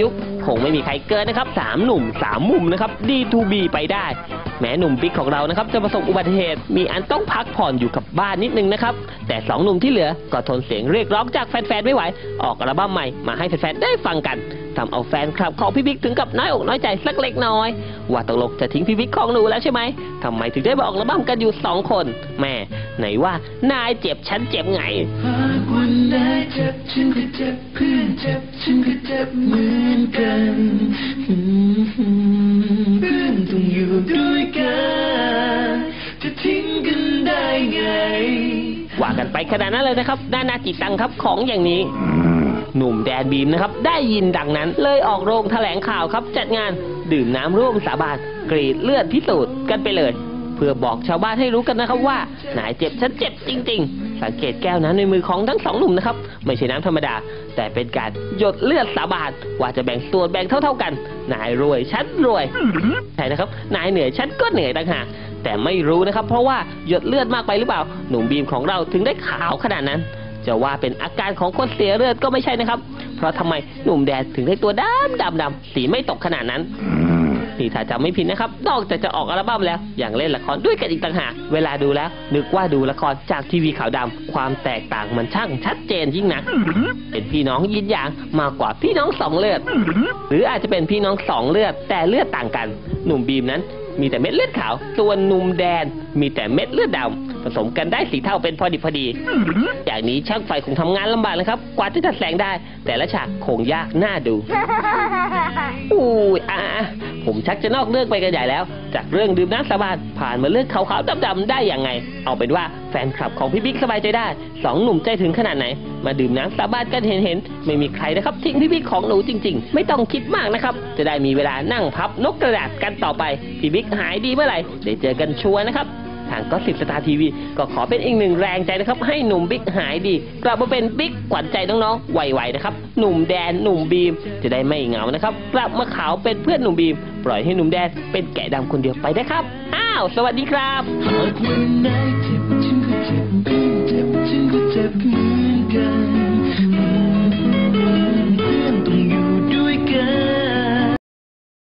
ยุคคงไม่มีใครเกินนะครับสามหนุ่มสามมุมนะครับ D2B ไปได้ แม้หนุ่มบิ๊กของเรานะครับจะประสบอุบัติเหตุมีอันต้องพักผ่อนอยู่กับบ้านนิดนึงนะครับ แต่สองหนุ่มที่เหลือก็ทนเสียงเรียกร้องจากแฟนๆไม่ไหว ออกอัลบั้มใหม่มาให้แฟนๆได้ฟังกันทำเอาแฟนคลับของพี่บิ๊กถึงกับน้อยอกน้อยใจสักเล็กน้อย ว่าตกลงจะทิ้งพี่บิ๊กของหนูแล้วใช่ไหมทำไมถึงได้มาออกอัลบั้มกันอยู่สองคนแม่ไหนว่านายเจ็บฉันเจ็บไงหากวันไหนเจ็บฉันก็เจ็บเพื่อนเจ็บฉันก็เจ็บเหมือนกันเพื่อนต้องอยู่ด้วยกันจะทิ้งกันได้ไง ว่ากันไปขนาดนั้นเลยนะครับด้านนาจิตตังครับของอย่างนี้ หนุ่มแดนบีมนะครับ ได้ยินดังนั้นเลยออกโรงแถลงข่าวครับ จัดงานดื่มน้ำร่วมสาบานกรีดเลือดพิสูจน์กันไปเลย เพื่อบอกชาวบ้านให้รู้กันนะครับว่า นายเจ็บฉันเจ็บจริง ๆ สังเกตแก้วน้ำในมือของทั้งสองหนุ่มนะครับ ไม่ใช่น้ำธรรมดา แต่เป็นการหยดเลือดสาบานว่าจะแบ่งส่วนแบ่งเท่า ๆกัน นายรวยฉันรวยใช่นะครับ นายเหนื่อยฉันก็เหนื่อยต่างหากแต่ไม่รู้นะครับ เพราะว่าหยดเลือดมากไปหรือเปล่า หนุ่มบีมของเราถึงได้ขาวขนาดนั้น จะว่าเป็นอาการของคนเสียเลือดก็ไม่ใช่นะครับ เพราะทำไมหนุ่มแดนถึงได้ตัวดำดำดำสีไม่ตกขนาดนั้น นี่ถ้าจำไม่ผิดนะครับ นอกจากจะออกอัลบั้มแล้วยังเล่นละครด้วยกันอีกต่างหาก เวลาดูแล้ว นึกว่าดูละครจากทีวีขาวดำความแตกต่างมันช่างชัดเจนยิ่งนัก เป็นพี่น้องยินอยางมากกว่าพี่น้องสองเลือด หรืออาจจะเป็นพี่น้องสองเลือดแต่เลือดต่างกัน หนุ่มบีมนั้น มีแต่เม็ดเลือดขาว ส่วนหนุ่มแดน มีแต่เม็ดเลือดดำผสมกันได้สีเท่าเป็นพอดีพอดี อย่างนี้ช่างไฟคงทำงานลำบากนะครับ กว่าจะจัดแสงได้ แต่ละฉากคงยากน่าดูอุ้ยอะผมชักจะนอกเรื่องไปกันใหญ่แล้ว จากเรื่องดื่มน้ำสาบานผ่านมาเรื่องขาวๆดำๆได้อย่างไง เอาเป็นว่า แฟนคลับของพี่บิ๊กสบายใจได้สองหนุ่มใจถึงขนาดไหน มาดื่มน้ำสาบานกันเห็นๆไม่มีใครนะครับทิ้งพี่บิ๊กของหนูจริง ๆ ไม่ต้องคิดมากนะครับ จะได้มีเวลานั่งพับนกกระดาษกันต่อไป พี่บิ๊กหายดีเมื่อไหร่ได้เจอกันชัวร์นะครับทางก็สิบสตาร์ทีวีก็ขอเป็นอีกหนึ่งแรงใจนะครับ ให้หนุ่มบิ๊กหายดี กลับมาเป็นบิ๊กขวัญใจน้องๆไวๆนะครับ หนุ่มแดนหนุ่มบีม จะได้ไม่เหงานะครับ กลับมาขาวเป็นเพื่อนหนุ่มบีม ปล่อยให้หนุ่มแดนเป็นแกะดำคนเดียวไปได้ครับ อ้าว สวัสดีครับ